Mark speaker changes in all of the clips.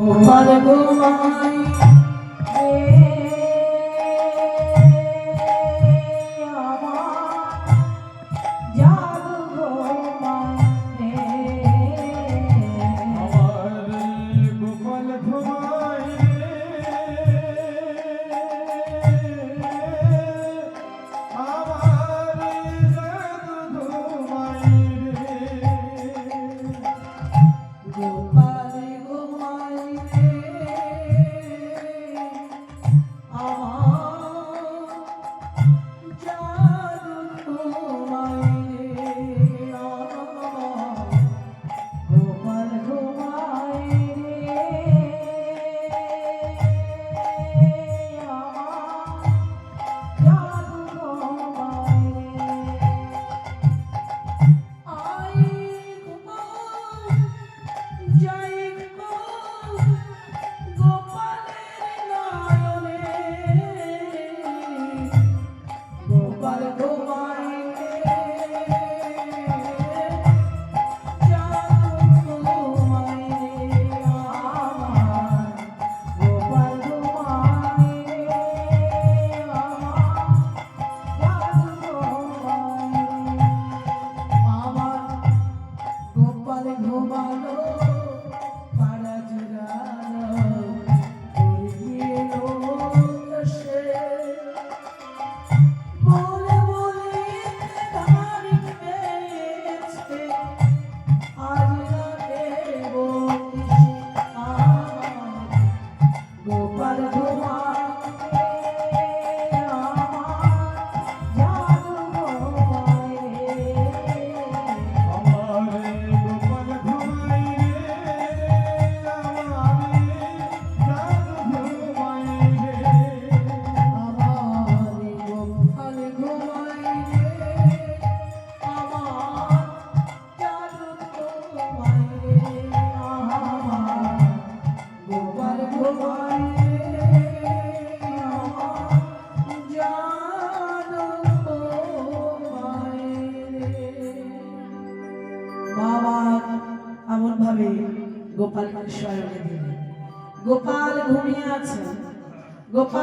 Speaker 1: গোপাল গোমাই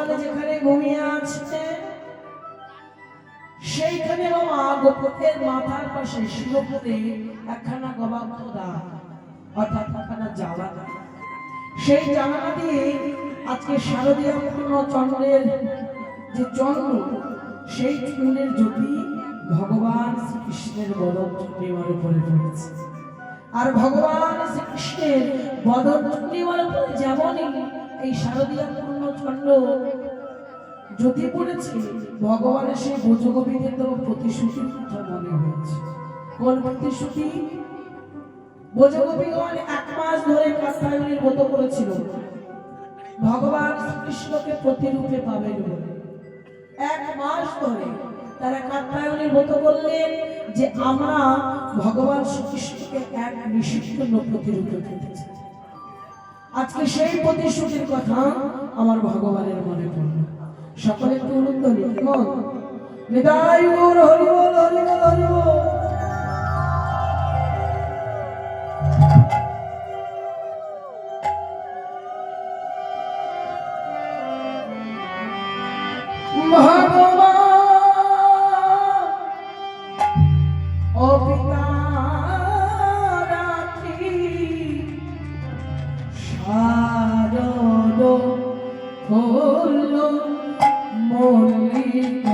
Speaker 2: গোপাল
Speaker 1: যেখানে ঘুমিয়ে আছে, সেইখানে বাবা গোপকের মাথার পাশে শিরোপতে একখানা গবা খোদা অর্থাৎ একখানা জ্বালানা সেই জ্বালানা দিয়ে আজকে শারদীয় পূর্ণ চন্দ্রের যে চন্দ্র, সেই চন্দ্রের জ্যোতি ভগবান শ্রীকৃষ্ণের বদন চন্দ্রিমার উপরে পড়েছে। আর ভগবান শ্রীকৃষ্ণের বদন চন্দ্রিমার উপরে যেমনই এই শারদীয় পূর্ণ চন্দ্র যদি পড়েছে। ভগবানের সেই ভোজগোপীদের তো প্রতিশ্রুতির কথা মনে হয়েছে। কোন প্রতিশ্রুতি? এক মাস ধরে কাত্তায়নের মতো করেছিল। ভগবান প্রতিরূপে পাবেন। এক মাস ধরে তারা কাত্তায়নের মতো বললেন যে আমরা ভগবান শ্রীকৃষ্ণকে এক নিষিদ্ধ প্রতিরূপে পেতে চাই। আজকে সেই প্রতিশ্রুতির কথা আমার ভগবানের মনে পড়ল। সকলে একটু উন্নত নিন কেমন নিতাই গৌর মল্লিকা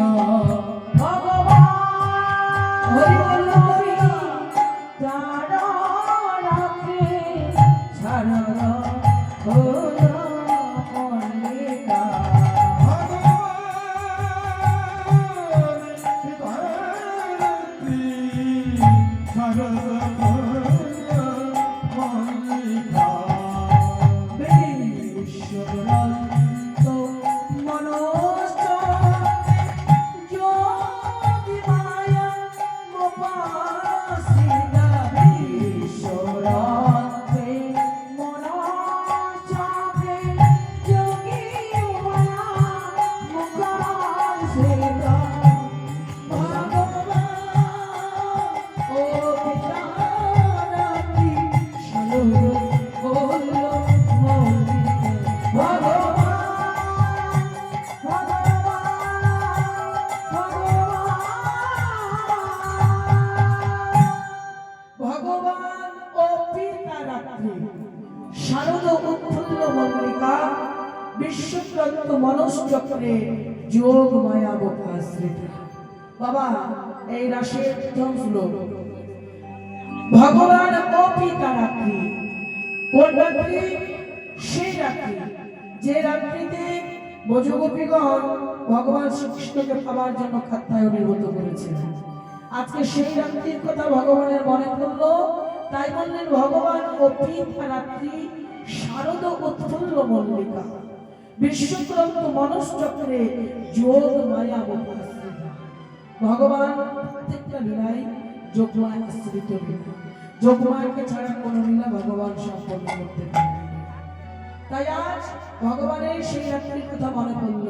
Speaker 1: ভগবান অপিতা রাত্রি কোন রাত্রি? সেই রাত্রি। যে রাত্রিতে বজগোপীগণ ভগবান শ্রীকৃষ্ণকে পাওয়ার জন্য খাত্তায় নির্গত করেছিলেন আজকে সেই রাত্রির কথা ভগবানের মনে পড়ল, তাই বললেন, ভগবান অপিতা রাত্রি শারদ উৎফুল্ল মল্লিকা। বিশ্বক্রান্ত মনশ্চক্রে যোগ মায়া ভগবান প্রত্যেকটা লীলাই যোগমায় আশ্রিত লীলা যোগমায়কে ছাড়া কোনো লীলা ভগবান সম্পন্ন করতে তাই আজ ভগবানের সেই রাত্রির কথা মনে পড়ল।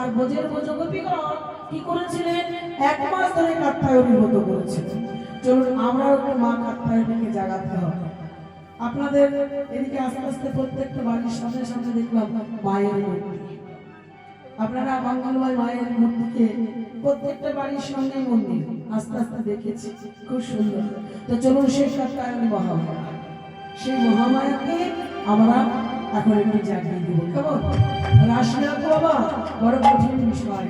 Speaker 1: আর বোঝের বোঝগোপীগণ কি করেছিলেন? এক মাস ধরে কাত্তায়নের মতো করেছিলেন চলুন আমরাও একটু মা কাত্তায়নীকে জাগাতে হবে। আপনাদের এদিকে আস্তে আস্তে প্রত্যেকটা বাড়ির সামনে সামনে দেখলাম মায়ের মূর্তি। আপনারা মঙ্গলবার মায়ের মূর্তিকে প্রত্যেকটা বাড়ির সঙ্গে মন্দির আস্তে আস্তে দেখেছি, খুব সুন্দর। তো চলুন সেই কাত্তায়নী মহামায়া। সেই মহামায়াকে আমরা এখন একটু জাগিয়ে দিব, কেমন? তো বাবা বড় কঠিন বিষয়।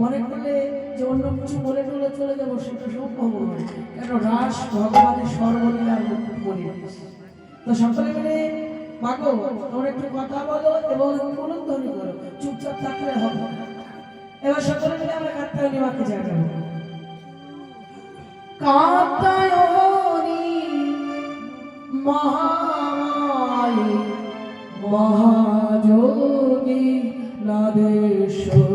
Speaker 1: মনে করলে যে অন্য কিছু বলে টলে চলে যাব, সেটা সম্ভব নয়। কেন? রাস ভগবানের সর্বলীলার পরিবেশ তো সকলে মিলে, মাগো, তোমরা একটু কথা বলো এবং অনুধ্বনি করো। চুপচাপ থাকলে হবে। এবার সকলে মিলে আমরা কাত্তায়নী মাকে জাগাবো কাত্তায়নী মহামায়ী মহাযোগী নাদেশ্বরী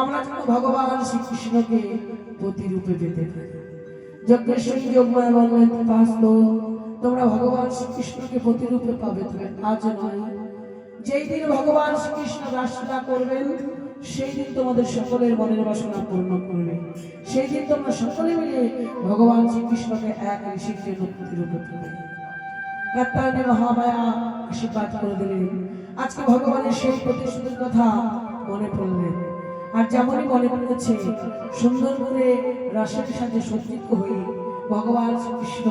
Speaker 1: আমরা যেন ভগবান শ্রীকৃষ্ণকে প্রতিরূপে পেতে পারি। যজ্ঞেশ্বরী যোগমায় বললেন পাস্ত তোমরা ভগবান শ্রীকৃষ্ণকে প্রতিরূপে পাবে তবে আজ নয়। যেই দিন ভগবান শ্রীকৃষ্ণ রাসলীলা করবেন, সেই দিন তোমাদের সকলের মনের বাসনা পূর্ণ করবে। সেই দিন তোমরা সকলে মিলে ভগবান শ্রীকৃষ্ণকে এক ঋষির জন্য প্রতিরূপে পাবে। কাত্তায়নী মহামায়া আশীর্বাদ করে দিলেন। আজকে ভগবানের সেই প্রতিশ্রুতির কথা মনে পড়লেন আর যেমনই মনে হচ্ছে সুন্দর করে রাসের সাথে সজ্জিত হয়ে ভগবান শ্রীকৃষ্ণ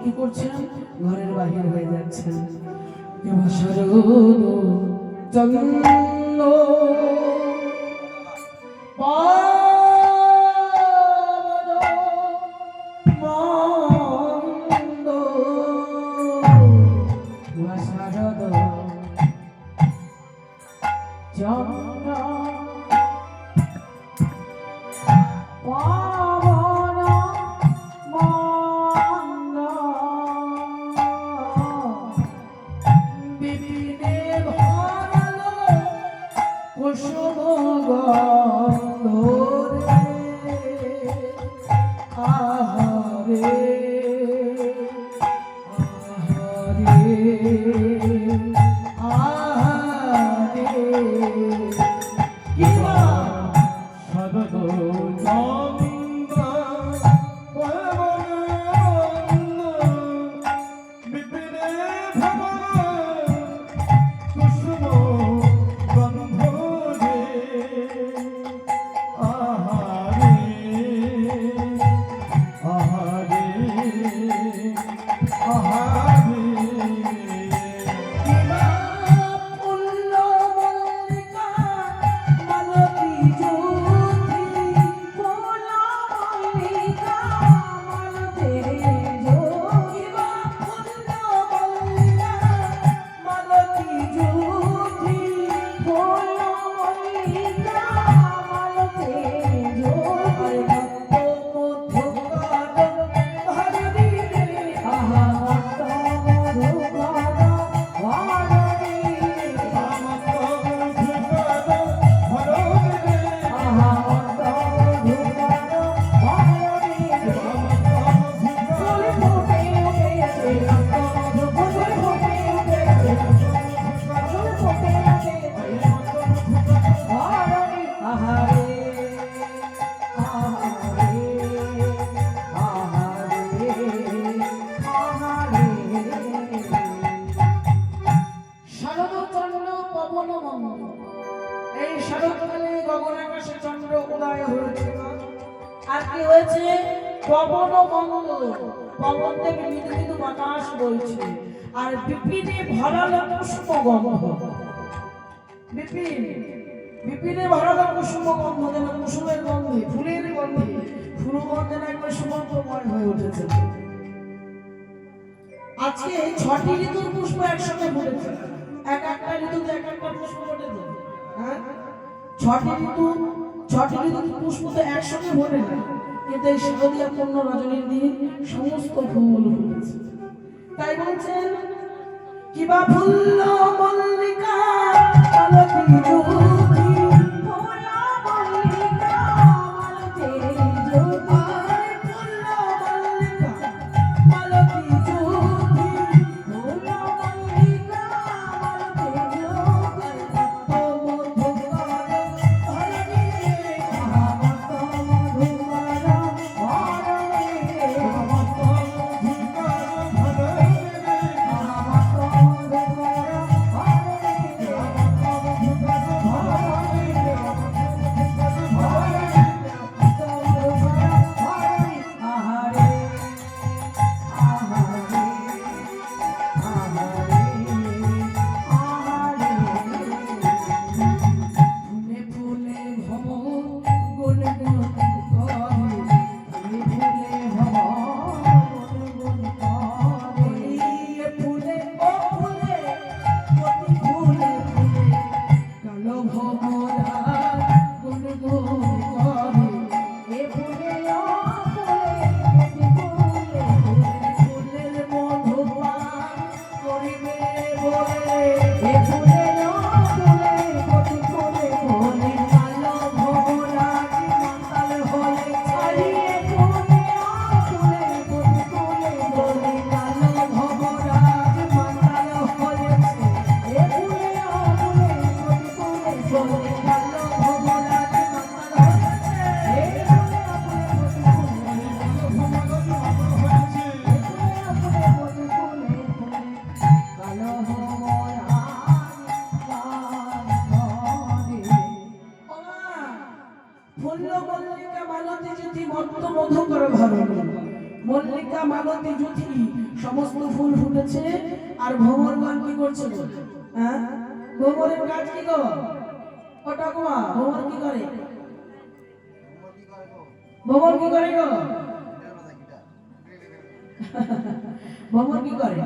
Speaker 1: কি করছেন? ঘরের বাহির হয়ে যাচ্ছেন। চন্দ্র আহারে বইছে আর বিপিনে বিপিন, বিপিনে যেন কুসুমের গন্ধে, ফুলের গন্ধে একবার হয়ে উঠেছে। আজকে ছটি ঋতুর পুষ্প একসাথে ফুটেছে। এক একটা ঋতুতে এক একটা পুষ্প ফুটেছে। হ্যাঁ? ছটি ঋতু, ছটি ঋতুর পুষ্প তো একসঙ্গে ফোটে না। কিন্তু এই শারদীয় পূর্ণ রজনীর দিন সমস্ত ফুল ফুটেছে। তাই বলছেন কিবা ফুল্ল মল্লিকা অত্যন্ত মধুকর মল্লিকা, মালতী, জ্যোতি, সমস্ত ফুল ফুটেছে। আর ভ্রমর গান কি করছে হ্যাঁ? কাজ কি গো? ও ঠাকুমা কি করে? ভ্রমর কি করে গো? ভ্রমর কি করে?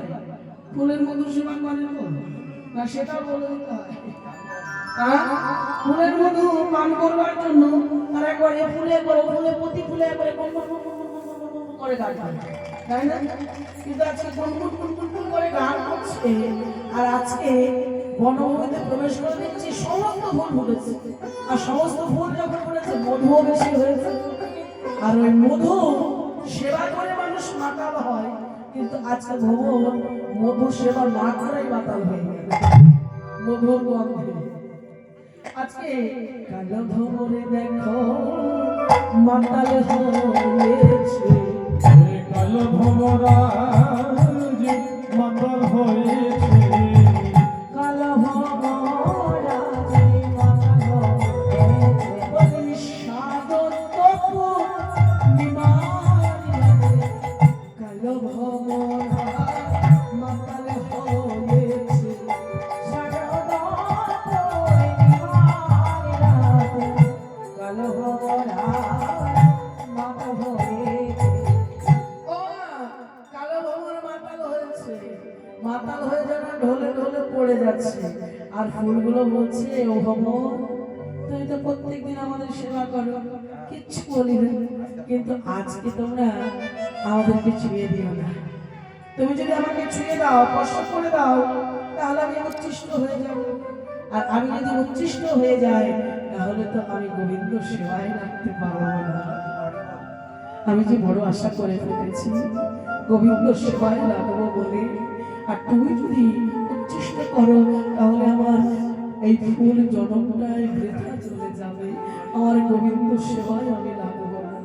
Speaker 1: ফুলের মধুর সীমান মানে না, সেটাও বলে দিতে হয়। হ্যাঁ? ফুলের মধু পান করবার জন্য তারা করে ফুলে করে, ফুলে প্রতি ফুলে করে করে গান তাই না? কিন্তু আজকে করে গান করছে আর আজকে বনভূমিতে প্রবেশ করে সমস্ত আর সমস্ত যখন বেশি হয়েছে। আর ওই মধু সেবা করে মানুষ হয়, কিন্তু আজকে ভগবান মধু সেবা না করে মাতাল হয়ে গেল মধুর আজকে কালো ভ্রমণে দেখো মাতাল হয়েছে।
Speaker 2: কালো ভমরাজ মাতাল হয়েছে।
Speaker 1: তুমি তো প্রত্যেকদিন আমাদের সেবা করো, কিচ্ছু বলি না। কিন্তু আজকে তোমরা আমাদেরকে ছুঁয়ে দিও না। তুমি যদি আমাকে ছুঁয়ে দাও, কষ্ট করে দাও, তাহলে আমি উচ্ছিষ্ট হয়ে যাব। আর আমি যদি উচ্ছিষ্ট হয়ে যাই, তাহলে তো আমি গোবিন্দ সেবায় রাখতে পারব না। আমি যে বড় আশা করে ফেলেছি, গোবিন্দ সেবায় লাগবো বলে। আর তুমি যদি উচ্ছিষ্ট করো, তাহলে আমার এই ফুল জনমটাই বৃথা চলে যাবে। আমার গোবিন্দ সেবায় আমি লাগবো না।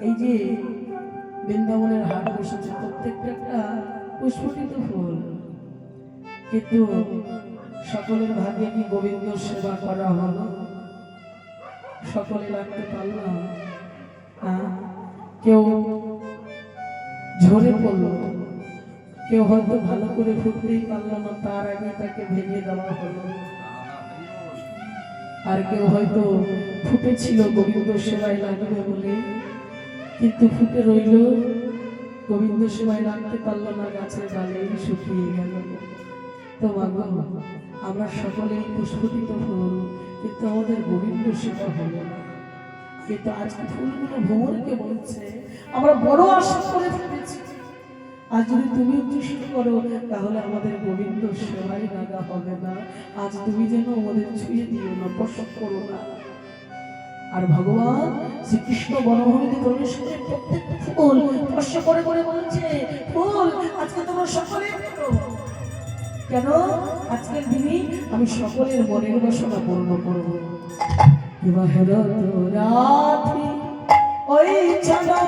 Speaker 1: এই যে বৃন্দাবনের হাট বসেছে, প্রত্যেকটা একটা পুষ্পটিত ফুল। কিন্তু সকলের ভাগ্যে কি গোবিন্দ সেবা করা হলো? সকলে লাগতে পারলাম হ্যাঁ? কেউ ঝরে পড়ল। কেউ হয়তো ভালো করে ফুটতেই পারল না, তার আগে তাকে ভেঙে দেওয়া হলো। আর কেউ হয়তো ফুটেছিল, গোবিন্দ সেবায় লাগবে বলে। কিন্তু ফুটে রইল, গোবিন্দ সেবায় লাগতে পারল না, গাছের ডালে শুকিয়ে গেল। তো মাগো আমরা সকলেই পুষ্পটিত ফুল, কিন্তু আমাদের গোবিন্দ সেবা হলো না। কিন্তু আজকে ফুলগুলো ভ্রমণকে বলছে, আমরা বড় আশা করে ফেলেছি আজ যদি তুমি উদ্দেশ্য করো, তাহলে আমাদের গোবিন্দ সেবাই লাগা হবে না। আজ তুমি যেন আমাদের ছুঁয়ে দিও না স্পর্শ করো না। আর ভগবান শ্রীকৃষ্ণ বনভূমিতে প্রবেশ করে প্রত্যেকটা ফুল স্পর্শ করে করে বলছে, ফুল, আজকে তোমরা সকলে কেন? আজকের দিনে আমি সকলের মনের বাসনা পূর্ণ করব। বিবাহের রাধি, ওই চাঁদা